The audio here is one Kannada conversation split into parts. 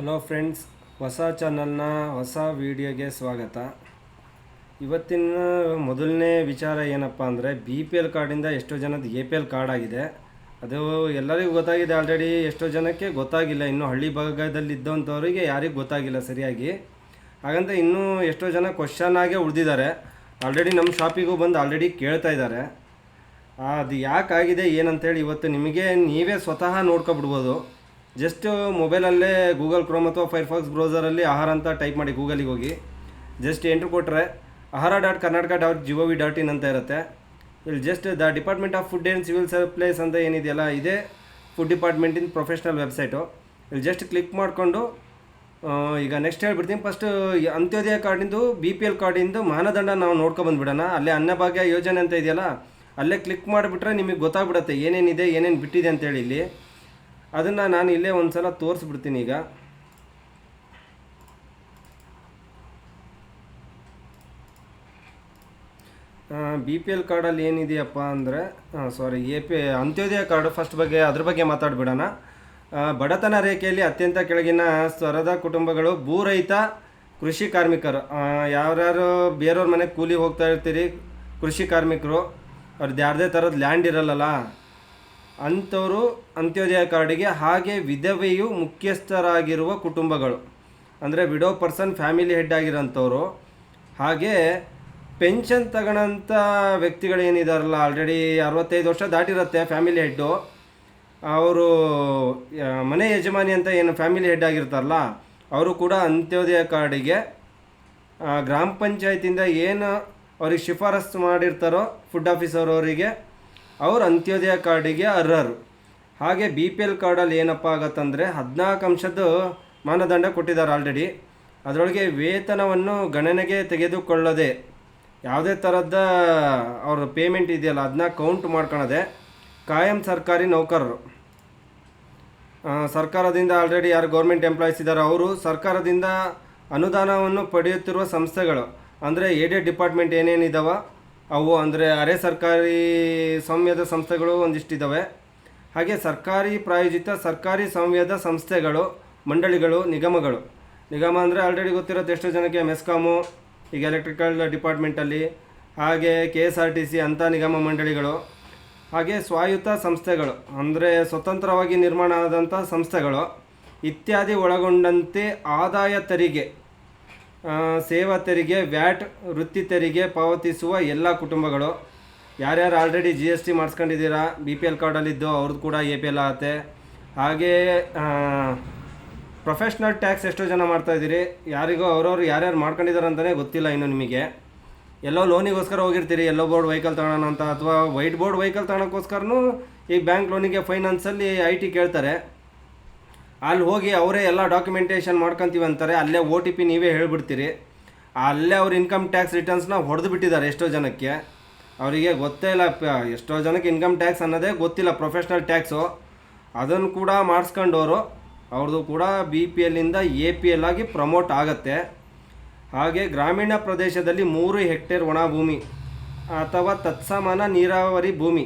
ಹಲೋ ಫ್ರೆಂಡ್ಸ್ ಹೊಸ ಚಾನಲ್ನ ಹೊಸ ವಿಡಿಯೋಗೆ ಸ್ವಾಗತ. ಇವತ್ತಿನ ಮೊದಲನೇ ವಿಚಾರ ಏನಪ್ಪ ಅಂದರೆ ಬಿ ಪಿ ಎಲ್ ಕಾರ್ಡಿಂದ ಎಷ್ಟೋ ಜನದ ಎ ಪಿ ಎಲ್ ಕಾರ್ಡ್ ಆಗಿದೆ. ಅದು ಎಲ್ಲರಿಗೂ ಗೊತ್ತಾಗಿದೆ ಆಲ್ರೆಡಿ ಎಷ್ಟೋ ಜನಕ್ಕೆ ಗೊತ್ತಾಗಿಲ್ಲ. ಇನ್ನು ಹಳ್ಳಿ ಭಾಗದಲ್ಲಿ ಇದ್ದಂಥವ್ರಿಗೆ ಯಾರಿಗೂ ಗೊತ್ತಾಗಿಲ್ಲ ಸರಿಯಾಗಿ. ಹಾಗಂತ ಇನ್ನೂ ಎಷ್ಟೋ ಜನ ಕ್ವಶನ್ ಆಗೇ ಉಳಿದಿದ್ದಾರೆ. ಆಲ್ರೆಡಿ ನಮ್ಮ ಶಾಪಿಗೂ ಬಂದು ಆಲ್ರೆಡಿ ಕೇಳ್ತಾ ಇದ್ದಾರೆ. ಅದು ಯಾಕಾಗಿದೆ, ಏನಂತೇಳಿ ಇವತ್ತು ನಿಮಗೆ ನೀವೇ ಸ್ವತಃ ನೋಡ್ಕೊಬಿಡ್ಬೋದು. ಜಸ್ಟ್ ಮೊಬೈಲಲ್ಲೇ ಗೂಗಲ್ ಕ್ರೋಮ್ ಅಥವಾ ಫೈರ್ಫಾಕ್ಸ್ ಬ್ರೌಸರಲ್ಲಿ ಆಹಾರ ಅಂತ ಟೈಪ್ ಮಾಡಿ ಗೂಗಲಿಗೆ ಹೋಗಿ. ಜಸ್ಟ್ ಎಂಟ್ರ್ ಕೊಟ್ಟರೆ Ahara dot Karnataka dot G O V dot in ಅಂತ ಇರುತ್ತೆ. ಇಲ್ಲಿ just the department of food and civil supplies ಅಂತ ಏನಿದೆಯಲ್ಲ, ಇದೇ ಫುಡ್ ಡಿಪಾರ್ಟ್ಮೆಂಟಿನ ಪ್ರೊಫೆಷ್ನಲ್ ವೆಬ್ಸೈಟು ಇಲ್ಲಿ ಜಸ್ಟ್ ಕ್ಲಿಕ್ ಮಾಡಿಕೊಂಡು ಈಗ ನೆಕ್ಸ್ಟ್ ಹೇಳ್ಬಿಡ್ತೀನಿ. ಫಸ್ಟ್ ಅಂತ್ಯೋದಯ ಕಾರ್ಡಿಂದು ಬಿ ಪಿ ಎಲ್ ಕಾರ್ಡಿಂದು ಮಾನದಂಡ ನಾವು ನೋಡ್ಕೊಬಂದ್ಬಿಡೋಣ ಅಲ್ಲೇ ಅನ್ನಭಾಗ್ಯ ಯೋಜನೆ ಅಂತ ಇದೆಯಲ್ಲ, ಅಲ್ಲೇ ಕ್ಲಿಕ್ ಮಾಡಿಬಿಟ್ರೆ ನಿಮಗೆ ಗೊತ್ತಾಗ್ಬಿಡುತ್ತೆ ಏನೇನಿದೆ, ಏನೇನು ಬಿಟ್ಟಿದೆ ಅಂತೇಳಿ ಇಲ್ಲಿ. ಅದನ್ನು ನಾನು ಇಲ್ಲೇ ಒಂದು ಸಲ ತೋರಿಸ್ಬಿಡ್ತೀನಿ ಈಗ. ಬಿ ಪಿ ಎಲ್ ಕಾರ್ಡಲ್ಲಿ ಏನಿದೆಯಪ್ಪ ಅಂದರೆ sorry A P Antyodaya card first ಬಗ್ಗೆ, ಅದ್ರ ಬಗ್ಗೆ ಮಾತಾಡ್ಬಿಡೋಣ. ಬಡತನ ರೇಖೆಯಲ್ಲಿ ಅತ್ಯಂತ ಕೆಳಗಿನ ಸ್ವರದ ಕುಟುಂಬಗಳು ಭೂರಹಿತ ಕೃಷಿ ಕಾರ್ಮಿಕರು. ಯಾರ್ಯಾರು ಬೇರೆಯವ್ರ ಮನೆಗೆ ಕೂಲಿ ಹೋಗ್ತಾ ಇರ್ತೀರಿ, ಕೃಷಿ ಕಾರ್ಮಿಕರು ಅವ್ರದ್ದು ಯಾರದೇ ಥರದ ಲ್ಯಾಂಡ್ ಇರಲ್ಲಲ್ಲ. ಅಂಥವರು ಅಂತ್ಯೋದಯ ಕಾರ್ಡಿಗೆ ಹಾಗೆ ವಿಧವೆಯು ಮುಖ್ಯಸ್ಥರಾಗಿರುವ ಕುಟುಂಬಗಳು. ಅಂದರೆ ವಿಡೋ ಪರ್ಸನ್ ಫ್ಯಾಮಿಲಿ ಹೆಡ್ ಆಗಿರೋಂಥವ್ರು. ಹಾಗೆ ಪೆನ್ಷನ್ ತಗೊಳ್ಳೋಂಥ ವ್ಯಕ್ತಿಗಳೇನಿದಾರಲ್ಲ ಆಲ್ರೆಡಿ ಅರವತ್ತೈದು ವರ್ಷ ದಾಟಿರುತ್ತೆ ಫ್ಯಾಮಿಲಿ ಹೆಡ್ಡು ಅವರು ಮನೆ ಯಜಮಾನಿ ಅಂತ ಏನು ಫ್ಯಾಮಿಲಿ ಹೆಡ್ ಆಗಿರ್ತಾರಲ್ಲ, ಅವರು ಕೂಡ ಅಂತ್ಯೋದಯ ಕಾರ್ಡಿಗೆ ಗ್ರಾಮ ಪಂಚಾಯತಿಯಿಂದ ಏನು ಅವ್ರಿಗೆ ಶಿಫಾರಸ್ಸು ಮಾಡಿರ್ತಾರೋ ಫುಡ್ ಆಫೀಸರ್ ಅವರಿಗೆ ಅವ್ರು ಅಂತ್ಯೋದಯ ಕಾರ್ಡಿಗೆ ಅರ್ಹರು. ಹಾಗೆ ಬಿ ಪಿ ಎಲ್ ಕಾರ್ಡಲ್ಲಿ ಏನಪ್ಪ ಆಗತ್ತಂದರೆ ಹದಿನಾಲ್ಕು ಅಂಶದ್ದು ಮಾನದಂಡ ಕೊಟ್ಟಿದ್ದಾರೆ ಆಲ್ರೆಡಿ ಅದರೊಳಗೆ ವೇತನವನ್ನು ಗಣನೆಗೆ ತೆಗೆದುಕೊಳ್ಳದೆ ಯಾವುದೇ ಥರದ ಅವ್ರ ಪೇಮೆಂಟ್ ಇದೆಯಲ್ಲ ಅದನ್ನ ಕೌಂಟ್ ಮಾಡ್ಕೊಳದೆ ಕಾಯಂ ಸರ್ಕಾರಿ ನೌಕರರು. ಸರ್ಕಾರದಿಂದ ಆಲ್ರೆಡಿ ಯಾರು ಗೌರ್ಮೆಂಟ್ ಎಂಪ್ಲಾಯೀಸ್ ಇದ್ದಾರೆ ಅವರು ಸರ್ಕಾರದಿಂದ ಅನುದಾನವನ್ನು ಪಡೆಯುತ್ತಿರುವ ಸಂಸ್ಥೆಗಳು, ಅಂದರೆ ಏಡೆಡ್ ಡಿಪಾರ್ಟ್ಮೆಂಟ್ ಏನೇನಿದಾವ ಅವು ಅಂದರೆ ಅರೆ ಸರ್ಕಾರಿ ಸ್ವಾಮ್ಯದ ಸಂಸ್ಥೆಗಳು ಒಂದಿಷ್ಟಿದ್ದಾವೆ ಹಾಗೆ ಸರ್ಕಾರಿ ಪ್ರಾಯೋಜಿತ ಸರ್ಕಾರಿ ಸ್ವಾಮ್ಯದ ಸಂಸ್ಥೆಗಳು, ಮಂಡಳಿಗಳು, ನಿಗಮಗಳು. ನಿಗಮ ಅಂದರೆ ಆಲ್ರೆಡಿ ಗೊತ್ತಿರುತ್ತೆ ಎಷ್ಟೋ ಜನಕ್ಕೆ ಮೆಸ್ಕಾಮು ಈಗ ಎಲೆಕ್ಟ್ರಿಕಲ್ ಡಿಪಾರ್ಟ್ಮೆಂಟಲ್ಲಿ ಹಾಗೆ K S R T C ಅಂಥ ನಿಗಮ ಮಂಡಳಿಗಳು. ಹಾಗೆ ಸ್ವಾಯುತ ಸಂಸ್ಥೆಗಳು, ಅಂದರೆ ಸ್ವತಂತ್ರವಾಗಿ ನಿರ್ಮಾಣ ಆದಂಥ ಸಂಸ್ಥೆಗಳು, ಇತ್ಯಾದಿ ಒಳಗೊಂಡಂತೆ ಆದಾಯ ತೆರಿಗೆ ಸೇವಾ ತೆರಿಗೆ, ವ್ಯಾಟ್ ವೃತ್ತಿ ತೆರಿಗೆ ಪಾವತಿಸುವ ಎಲ್ಲ ಕುಟುಂಬಗಳು. ಯಾರ್ಯಾರು ಆಲ್ರೆಡಿ ಜಿ ಎಸ್ ಟಿ ಮಾಡಿಸ್ಕೊಂಡಿದ್ದೀರಾ ಬಿ ಪಿ ಎಲ್ ಕಾರ್ಡಲ್ಲಿದ್ದು ಅವ್ರದ್ದು ಕೂಡ ಎ ಪಿ ಎಲ್ ಆಗುತ್ತೆ ಹಾಗೆ ಪ್ರೊಫೆಷ್ನಲ್ ಟ್ಯಾಕ್ಸ್ ಎಷ್ಟೋ ಜನ ಮಾಡ್ತಾಯಿದ್ದೀರಿ ಯಾರಿಗೋ ಅವ್ರವ್ರು ಯಾರ್ಯಾರು ಮಾಡ್ಕೊಂಡಿದ್ದಾರೆ ಅಂತಲೇ ಗೊತ್ತಿಲ್ಲ ಇನ್ನು ನಿಮಗೆ. ಎಲ್ಲೋ ಲೋನಿಗೋಸ್ಕರ ಹೋಗಿರ್ತೀರಿ, ಎಲ್ಲೋ ಬೋರ್ಡ್ ವೆಹಿಕಲ್ ತಗೋಣ ಅಂತ, ಅಥವಾ ವೈಟ್ ಬೋರ್ಡ್ ವೆಹಿಕಲ್ ತಗೋಣಕ್ಕೋಸ್ಕರನೂ ಈಗ ಬ್ಯಾಂಕ್ ಲೋನಿಗೆ ಫೈನಾನ್ಸಲ್ಲಿ ಐ ಟಿ ಕೇಳ್ತಾರೆ. ಅಲ್ಲಿ ಹೋಗಿ ಅವರೇ ಎಲ್ಲ ಡಾಕ್ಯುಮೆಂಟೇಷನ್ ಮಾಡ್ಕೊತೀವಿ ಅಂತಾರೆ. ಅಲ್ಲೇ ಓ ಟಿ ಪಿ ನೀವೇ ಹೇಳ್ಬಿಡ್ತೀರಿ. ಅಲ್ಲೇ ಅವ್ರ ಇನ್ಕಮ್ ಟ್ಯಾಕ್ಸ್ ರಿಟರ್ನ್ಸ್ನ ಹೊಡೆದು ಬಿಟ್ಟಿದ್ದಾರೆ ಎಷ್ಟೋ ಜನಕ್ಕೆ. ಅವರಿಗೆ ಗೊತ್ತೇ ಇಲ್ಲ ಎಷ್ಟೋ ಜನಕ್ಕೆ ಇನ್ಕಮ್ ಟ್ಯಾಕ್ಸ್ ಅನ್ನೋದೇ ಗೊತ್ತಿಲ್ಲ ಪ್ರೊಫೆಷ್ನಲ್ ಟ್ಯಾಕ್ಸು ಅದನ್ನು ಕೂಡ ಮಾಡಿಸ್ಕೊಂಡವರು. ಅವ್ರದ್ದು ಕೂಡ ಬಿ ಪಿ ಎಲ್ಲಿಂದ ಎ ಪಿ ಎಲ್ ಆಗಿ ಪ್ರಮೋಟ್ ಆಗುತ್ತೆ. ಹಾಗೆ ಗ್ರಾಮೀಣ ಪ್ರದೇಶದಲ್ಲಿ ಮೂರು ಹೆಕ್ಟೇರ್ ಒಣ ಭೂಮಿ ಅಥವಾ ತತ್ಸಮಾನ ನೀರಾವರಿ ಭೂಮಿ.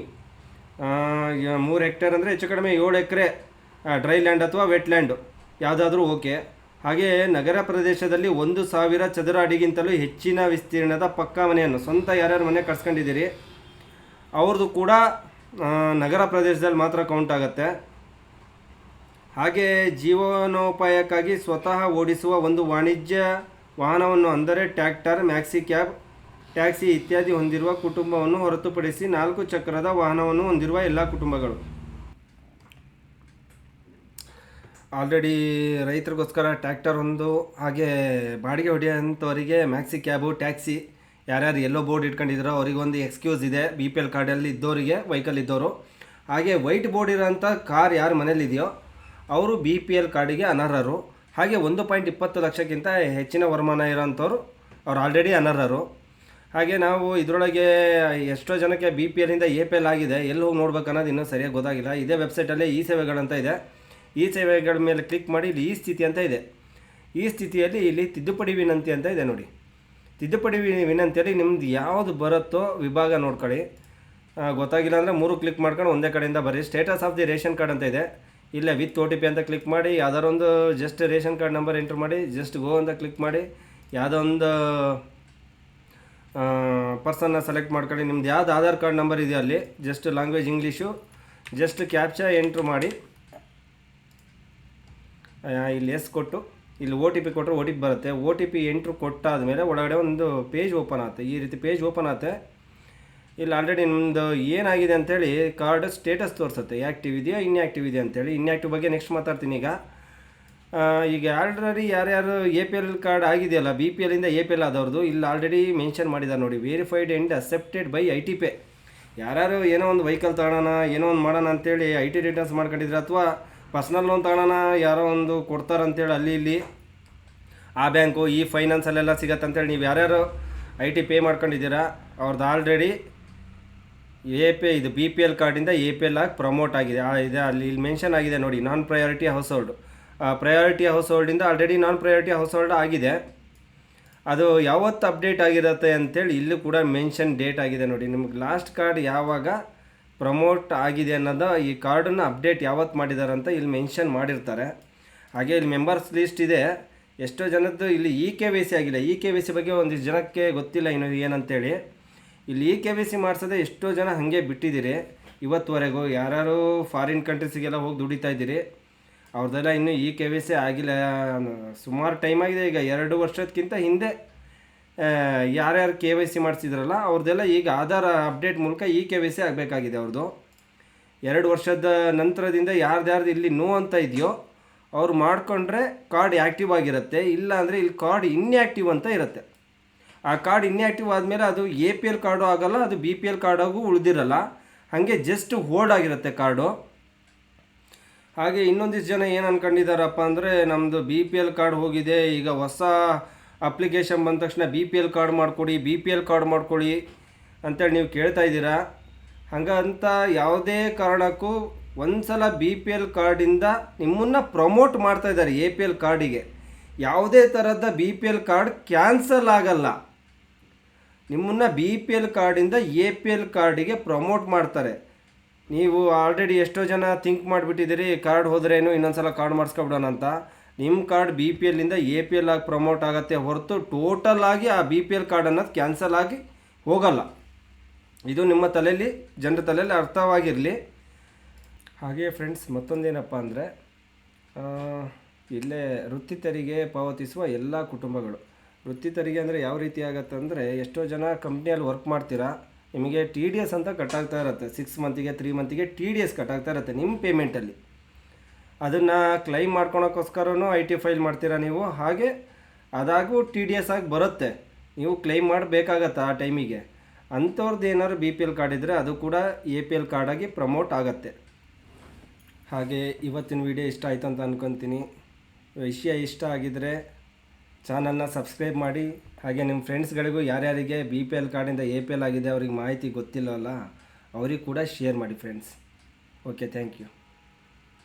ಮೂರು ಹೆಕ್ಟೇರ್ ಅಂದರೆ ಹೆಚ್ಚು ಕಡಿಮೆ ಏಳು ಎಕರೆ. ಡ್ರೈ ಲ್ಯಾಂಡ್ ಅಥವಾ ವೆಟ್ ಲ್ಯಾಂಡು ಯಾವುದಾದ್ರೂ ಓಕೆ ಹಾಗೆಯೇ ನಗರ ಪ್ರದೇಶದಲ್ಲಿ ಒಂದು ಸಾವಿರ ಚದರ ಅಡಿಗಿಂತಲೂ ಹೆಚ್ಚಿನ ವಿಸ್ತೀರ್ಣದ ಪಕ್ಕಾ ಮನೆಯನ್ನು ಸ್ವಂತ ಯಾರ್ಯಾರು ಮನೆ ಕಟ್ಸ್ಕೊಂಡಿದ್ದೀರಿ ಅವ್ರದ್ದು ಕೂಡ ನಗರ ಪ್ರದೇಶದಲ್ಲಿ ಮಾತ್ರ ಕೌಂಟ್ ಆಗುತ್ತೆ. ಹಾಗೆ ಜೀವನೋಪಾಯಕ್ಕಾಗಿ ಸ್ವತಃ ಓಡಿಸುವ ಒಂದು ವಾಣಿಜ್ಯ ವಾಹನವನ್ನು ಅಂದರೆ ಟ್ಯಾಕ್ಟರ್ ಮ್ಯಾಕ್ಸಿ ಕ್ಯಾಬ್ ಟ್ಯಾಕ್ಸಿ ಇತ್ಯಾದಿ ಹೊಂದಿರುವ ಕುಟುಂಬವನ್ನು ಹೊರತುಪಡಿಸಿ ನಾಲ್ಕು ಚಕ್ರದ ವಾಹನವನ್ನು ಹೊಂದಿರುವ ಎಲ್ಲ ಕುಟುಂಬಗಳು. ಆಲ್ರೆಡಿ ರೈತರಿಗೋಸ್ಕರ ಟ್ಯಾಕ್ಟರ್ ಒಂದು, ಹಾಗೆ ಬಾಡಿಗೆ ಹೊಡೆಯೋಂಥವರಿಗೆ ಮ್ಯಾಕ್ಸಿ ಕ್ಯಾಬು ಟ್ಯಾಕ್ಸಿ ಯಾರ್ಯಾರು ಎಲ್ಲೋ ಬೋರ್ಡ್ ಇಟ್ಕೊಂಡಿದ್ದಾರೋ ಅವರಿಗೊಂದು ಎಕ್ಸ್ಕ್ಯೂಸ್ ಇದೆ. ಬಿ ಪಿ ಎಲ್ ಕಾರ್ಡಲ್ಲಿ ಇದ್ದವರಿಗೆ ವೆಹಿಕಲ್ ಇದ್ದವರು ಹಾಗೆ ವೈಟ್ ಬೋರ್ಡ್ ಇರೋಂಥ ಕಾರ್ ಯಾರು ಮನೇಲಿದೆಯೋ ಅವರು ಬಿ ಪಿ ಎಲ್ ಕಾರ್ಡಿಗೆ ಅನರ್ಹರು. ಹಾಗೆ ಒಂದು ಪಾಯಿಂಟ್ ಇಪ್ಪತ್ತು ಲಕ್ಷಕ್ಕಿಂತ ಹೆಚ್ಚಿನ ವರಮಾನ ಇರೋಂಥವ್ರು ಅವ್ರು ಆಲ್ರೆಡಿ ಅನರ್ಹರು. ಹಾಗೆ ನಾವು ಇದರೊಳಗೆ ಎಷ್ಟೋ ಜನಕ್ಕೆ ಬಿ ಪಿ ಎಲ್ಲಿಂದ ಎ ಪಿ ಎಲ್ ಆಗಿದೆ. ಎಲ್ಲಿ ಹೋಗಿ ನೋಡ್ಬೇಕು ಅನ್ನೋದು ಇನ್ನೂ ಸರಿಯಾಗಿ ಗೊತ್ತಾಗಿಲ್ಲ. ಇದೇ ವೆಬ್ಸೈಟಲ್ಲಿ ಈ ಸೇವೆಗಳಂತ ಇದೆ. ಈ ಸೇವೆಗಳ ಮೇಲೆ ಕ್ಲಿಕ್ ಮಾಡಿ ಇಲ್ಲಿ ಈ ಸ್ಥಿತಿ ಅಂತ ಇದೆ. ಈ ಸ್ಥಿತಿಯಲ್ಲಿ ಇಲ್ಲಿ ತಿದ್ದುಪಡಿ ವಿನಂತಿ ಅಂತ ಇದೆ ನೋಡಿ. ತಿದ್ದುಪಡಿ ವಿನಂತಿಯಲ್ಲಿ ನಿಮ್ದು ಯಾವುದು ಬರುತ್ತೋ ವಿಭಾಗ ನೋಡ್ಕೊಳ್ಳಿ. ಗೊತ್ತಾಗಿಲ್ಲ ಅಂದರೆ ಮೂರು ಕ್ಲಿಕ್ ಮಾಡ್ಕೊಂಡು ಒಂದೇ ಕಡೆಯಿಂದ ಬರಿ status of the ration card ಅಂತ ಇದೆ. ಇಲ್ಲೇ ವಿತ್ ಓ ಟಿ ಪಿ ಅಂತ ಕ್ಲಿಕ್ ಮಾಡಿ ಯಾವ್ದಾರೊಂದು just ration card number enter ಮಾಡಿ, ಜಸ್ಟ್ ಗೋ ಅಂತ ಕ್ಲಿಕ್ ಮಾಡಿ, ಯಾವುದೋ ಒಂದು ಪರ್ಸನ್ನ ಸೆಲೆಕ್ಟ್ ಮಾಡ್ಕೊಳ್ಳಿ. ನಿಮ್ದು ಯಾವ್ದು ಆಧಾರ್ ಕಾರ್ಡ್ ನಂಬರ್ ಇದೆಯೋ ಅಲ್ಲಿ, just language English, just captcha enter ಮಾಡಿ. ಇಲ್ಲಿ ಎಸ್ ಕೊಟ್ಟು, ಇಲ್ಲಿ ಓ ಟಿ ಪಿ ಕೊಟ್ಟರೆ ಓ ಟಿ ಪಿ ಬರುತ್ತೆ. ಓ ಟಿ ಪಿ ಎಂಟ್ರು ಕೊಟ್ಟಾದಮೇಲೆ ಒಳಗಡೆ ಒಂದು ಪೇಜ್ ಓಪನ್ ಆಗುತ್ತೆ. ಈ ರೀತಿ ಪೇಜ್ ಓಪನ್ ಆಗುತ್ತೆ. ಇಲ್ಲಿ ಆಲ್ರೆಡಿ ನಿಮ್ಮದು ಏನಾಗಿದೆ ಅಂತೇಳಿ ಕಾರ್ಡ್ ಸ್ಟೇಟಸ್ ತೋರಿಸುತ್ತೆ. ಆ್ಯಕ್ಟಿವ್ ಇದೆಯಾ ಇನ್ಆ್ಯಕ್ಟಿವ್ ಇದೆಯಾ ಅಂತೇಳಿ. ಇನ್ಆ್ಯಕ್ಟಿವ್ ಬಗ್ಗೆ ನೆಕ್ಸ್ಟ್ ಮಾತಾಡ್ತೀನಿ ಈಗ. ಈಗ ಆಲ್ರೆಡಿ ಯಾರ್ಯಾರು ಎ ಪಿ ಎಲ್ ಕಾರ್ಡ್ ಆಗಿದೆಯಲ್ಲ ಬಿ ಪಿ ಎಲ್ಲಿಂದ ಎ ಪಿ ಎಲ್ ಆದವ್ರದ್ದು, ಇಲ್ಲಿ ಆಲ್ರೆಡಿ ಮೆನ್ಷನ್ ಮಾಡಿದ್ದಾರೆ ನೋಡಿ. Verified and accepted by I T pay ಯಾರ್ಯಾರು ಏನೋ ಒಂದು ವೆಹಿಕಲ್ ತಗೋಣ ಏನೋ ಒಂದು ಮಾಡೋಣ ಅಂತೇಳಿ ಐ ಟಿ ರಿಟರ್ನ್ಸ್ ಮಾಡ್ಕೊಂಡಿದ್ರೆ ಅಥವಾ ಪರ್ಸ್ನಲ್ ಲೋನ್ ತಗೊಳ್ಳೋಣ ಯಾರೋ ಒಂದು ಕೊಡ್ತಾರಂತೇಳಿ ಅಲ್ಲಿ ಇಲ್ಲಿ. ಆ ಬ್ಯಾಂಕು, ಈ ಫೈನಾನ್ಸಲ್ಲೆಲ್ಲ ಸಿಗತ್ತೆ ಅಂತೇಳಿ ನೀವು ಯಾರ್ಯಾರು ಐ ಟಿ ಪೇ ಮಾಡ್ಕೊಂಡಿದ್ದೀರಾ ಅವ್ರದ್ದು ಆಲ್ರೆಡಿ ಎ ಪಿ ಇದು ಬಿ ಪಿ ಎಲ್ ಕಾರ್ಡಿಂದ ಎ ಪಿ ಎಲ್ ಆಗಿ ಪ್ರಮೋಟ್ ಆಗಿದೆ. ಇದೆ, ಅಲ್ಲಿ ಇಲ್ಲಿ ಮೆನ್ಷನ್ ಆಗಿದೆ ನೋಡಿ non priority household priority ಹೌಸ್ ಹೋಲ್ಡಿಂದ already non priority household ಆಗಿದೆ. ಅದು ಯಾವತ್ತು ಅಪ್ಡೇಟ್ ಆಗಿರುತ್ತೆ ಅಂತೇಳಿ ಇಲ್ಲೂ ಕೂಡ ಮೆನ್ಷನ್ ಡೇಟ್ ಆಗಿದೆ ನೋಡಿ. ನಿಮ್ಗೆ ಲಾಸ್ಟ್ ಕಾರ್ಡ್ ಯಾವಾಗ ಪ್ರಮೋಟ್ ಆಗಿದೆ ಅನ್ನೋದು ಈ ಕಾರ್ಡನ್ನು ಅಪ್ಡೇಟ್ ಯಾವತ್ತು ಮಾಡಿದ್ದಾರೆ ಅಂತ ಇಲ್ಲಿ ಮೆನ್ಷನ್ ಮಾಡಿರ್ತಾರೆ. ಹಾಗೆ ಇಲ್ಲಿ ಮೆಂಬರ್ಸ್ ಲಿಸ್ಟ್ ಇದೆ. ಎಷ್ಟೋ ಜನದ್ದು ಇಲ್ಲಿ ಇ ಕೆ ವಿ ಸಿ ಆಗಿಲ್ಲ. ಇ ಕೆ ವಿ ಸಿ ಬಗ್ಗೆ ಒಂದಿಷ್ಟು ಜನಕ್ಕೆ ಗೊತ್ತಿಲ್ಲ ಇನ್ನು ಏನಂತೇಳಿ. ಇಲ್ಲಿ ಇ ಕೆ ವಿ ಸಿ ಮಾಡಿಸೋದೇ ಎಷ್ಟೋ ಜನ ಹಾಗೆ ಬಿಟ್ಟಿದ್ದೀರಿ. ಇವತ್ತುವರೆಗೂ ಯಾರು ಫಾರಿನ್ ಕಂಟ್ರೀಸಿಗೆಲ್ಲ ಹೋಗಿ ದುಡಿತಾ ಇದ್ದೀರಿ. ಅವ್ರದ್ದೆಲ್ಲ ಇನ್ನೂ ಇ ಕೆ ವಿ ಸಿ ಆಗಿಲ್ಲ. ಸುಮಾರು ಟೈಮ್ ಆಗಿದೆ. ಈಗ ಎರಡು ವರ್ಷಕ್ಕಿಂತ ಹಿಂದೆ ಯಾರ್ಯಾರು ಕೆ ವೈ ಸಿ ಮಾಡಿಸಿದ್ರಲ್ಲ ಅವ್ರದ್ದೆಲ್ಲ ಈಗ ಆಧಾರ್ ಅಪ್ಡೇಟ್ ಮೂಲಕ ಈ ಕೆ ವೈ ಸಿ ಆಗಬೇಕಾಗಿದೆ ಅವ್ರದ್ದು ಎರಡು ವರ್ಷದ ನಂತರದಿಂದ ಯಾರ್ದ್ಯಾರ್ದು ಇಲ್ಲಿ ನೋ ಅಂತ ಇದೆಯೋ, ಅವ್ರು ಮಾಡಿಕೊಂಡ್ರೆ ಕಾರ್ಡ್ ಆ್ಯಕ್ಟಿವ್ ಆಗಿರುತ್ತೆ ಇಲ್ಲ ಅಂದರೆ ಇಲ್ಲಿ ಕಾರ್ಡ್ ಇನ್ಯಾಕ್ಟಿವ್ ಅಂತ ಇರುತ್ತೆ. ಆ ಕಾರ್ಡ್ ಇನ್ಯಾಕ್ಟಿವ್ ಆದಮೇಲೆ ಅದು ಎ ಪಿ ಎಲ್ ಕಾರ್ಡು ಆಗೋಲ್ಲ, ಅದು ಬಿ ಪಿ ಎಲ್ ಕಾರ್ಡಾಗೂ ಉಳಿದಿರಲ್ಲ, ಹಾಗೆ ಜಸ್ಟ್ ಹೋಲ್ಡ್ ಆಗಿರುತ್ತೆ ಕಾರ್ಡು. ಹಾಗೆ ಇನ್ನೊಂದಿಷ್ಟು ಜನ ಏನು ಅಂದ್ಕೊಂಡಿದ್ದಾರಪ್ಪ ಅಂದರೆ ನಮ್ಮದು ಬಿ ಪಿ ಎಲ್ ಕಾರ್ಡ್ ಹೋಗಿದೆ, ಈಗ ಹೊಸ ಅಪ್ಲಿಕೇಶನ್ ಬಂದ ತಕ್ಷಣ ಬಿ ಪಿ ಎಲ್ ಕಾರ್ಡ್ ಮಾಡಿಕೊಡಿ, ಬಿ ಪಿ ಎಲ್ ಕಾರ್ಡ್ ಮಾಡಿಕೊಳ್ಳಿ ಅಂತೇಳಿ ನೀವು ಕೇಳ್ತಾ ಇದ್ದೀರಾ? ಹಂಗಂತ ಯಾವುದೇ ಕಾರಣಕ್ಕೂ ಒಂದು ಸಲ ಬಿ ಪಿ ಎಲ್ ಕಾರ್ಡಿಂದ ನಿಮ್ಮನ್ನು ಪ್ರಮೋಟ್ ಮಾಡ್ತಾ ಇದ್ದಾರೆ ಎ ಪಿ ಎಲ್ ಕಾರ್ಡಿಗೆ. ಯಾವುದೇ ಥರದ B P L card cancel ಆಗಲ್ಲ. ನಿಮ್ಮನ್ನು ಬಿ ಪಿ ಎಲ್ ಕಾರ್ಡಿಂದ ಎ ಪಿ ಎಲ್ ಕಾರ್ಡಿಗೆ ಪ್ರಮೋಟ್ ಮಾಡ್ತಾರೆ. ನೀವು ಆಲ್ರೆಡಿ ಎಷ್ಟೋ ಜನ ಥಿಂಕ್ ಮಾಡಿಬಿಟ್ಟಿದ್ದೀರಿ, ಕಾರ್ಡ್ ಹೋದ್ರೇನು ಇನ್ನೊಂದ್ಸಲ ಕಾರ್ಡ್ ಮಾಡಿಸ್ಕೊಬಿಡೋಣ ಅಂತ. ನಿಮ್ಮ ಕಾರ್ಡ್ ಬಿ ಪಿ ಎಲ್ಲಿಂದ ಎ ಪಿ ಎಲ್ ಆಗಿ ಪ್ರಮೋಟ್ ಆಗುತ್ತೆ ಹೊರತು ಟೋಟಲ್ ಆಗಿ ಆ ಬಿ ಪಿ ಎಲ್ ಕಾರ್ಡ್ ಅನ್ನೋದು ಕ್ಯಾನ್ಸಲ್ ಆಗಿ ಹೋಗಲ್ಲ. ಇದು ನಿಮ್ಮ ತಲೆಯಲ್ಲಿ ಜನರ ತಲೆಯಲ್ಲಿ ಅರ್ಥವಾಗಿರಲಿ. ಹಾಗೆ ಫ್ರೆಂಡ್ಸ್ ಮತ್ತೊಂದೇನಪ್ಪ ಅಂದರೆ ಇಲ್ಲೇ ವೃತ್ತಿ ತೆರಿಗೆ ಪಾವತಿಸುವ ಎಲ್ಲ ಕುಟುಂಬಗಳು. ವೃತ್ತಿ ತೆರಿಗೆ ಅಂದರೆ ಯಾವ ರೀತಿ ಆಗುತ್ತೆ ಅಂದರೆ, ಎಷ್ಟೋ ಜನ ಕಂಪ್ನಿಯಲ್ಲಿ ವರ್ಕ್ ಮಾಡ್ತೀರಾ, ನಿಮಗೆ ಟಿ ಡಿ ಎಸ್ ಅಂತ ಕಟ್ಟಾಗ್ತಾ ಇರುತ್ತೆ. ಸಿಕ್ಸ್ ಮಂತಿಗೆ ತ್ರೀ ಮಂತಿಗೆ ಟಿ ಡಿ ಎಸ್ ಕಟ್ಟಾಗ್ತಾ ಇರುತ್ತೆ ನಿಮ್ಮ ಪೇಮೆಂಟಲ್ಲಿ ಅದನ್ನು ಕ್ಲೈಮ್ ಮಾಡ್ಕೊಳಕ್ಕೋಸ್ಕರನೂ ಐ ಟಿ ಫೈಲ್ ಮಾಡ್ತೀರಾ ನೀವು? ಹಾಗೆ ಅದಾಗೂ ಟಿ ಡಿ ಎಸ್ ಆಗಿ ಬರುತ್ತೆ. ನೀವು ಕ್ಲೈಮ್ ಮಾಡಬೇಕಾಗತ್ತೆ ಆ ಟೈಮಿಗೆ ಅಂಥವ್ರದ್ದು ಏನಾದ್ರು ಬಿ ಪಿ ಎಲ್ ಕಾರ್ಡ್ ಇದ್ದರೆ ಅದು ಕೂಡ ಎ ಪಿ ಎಲ್ ಕಾರ್ಡಾಗಿ ಪ್ರಮೋಟ್ ಆಗುತ್ತೆ. ಹಾಗೆ ಇವತ್ತಿನ ವಿಡಿಯೋ ಇಷ್ಟ ಆಯಿತು ಅಂತ ಅಂದ್ಕೊತೀನಿ ವಿಷಯ ಇಷ್ಟ ಆಗಿದ್ದರೆ ಚಾನಲ್ನ ಸಬ್ಸ್ಕ್ರೈಬ್ ಮಾಡಿ. ಹಾಗೆ ನಿಮ್ಮ ಫ್ರೆಂಡ್ಸ್ಗಳಿಗೂ ಯಾರ್ಯಾರಿಗೆ ಬಿ ಪಿ ಎಲ್ ಕಾರ್ಡಿಂದ ಎ ಪಿ ಎಲ್ ಆಗಿದೆ ಅವ್ರಿಗೆ ಮಾಹಿತಿ ಗೊತ್ತಿಲ್ಲವಲ್ಲ ಅವ್ರಿಗೆ ಕೂಡ ಶೇರ್ ಮಾಡಿ ಫ್ರೆಂಡ್ಸ್ ಓಕೆ ಥ್ಯಾಂಕ್ ಯು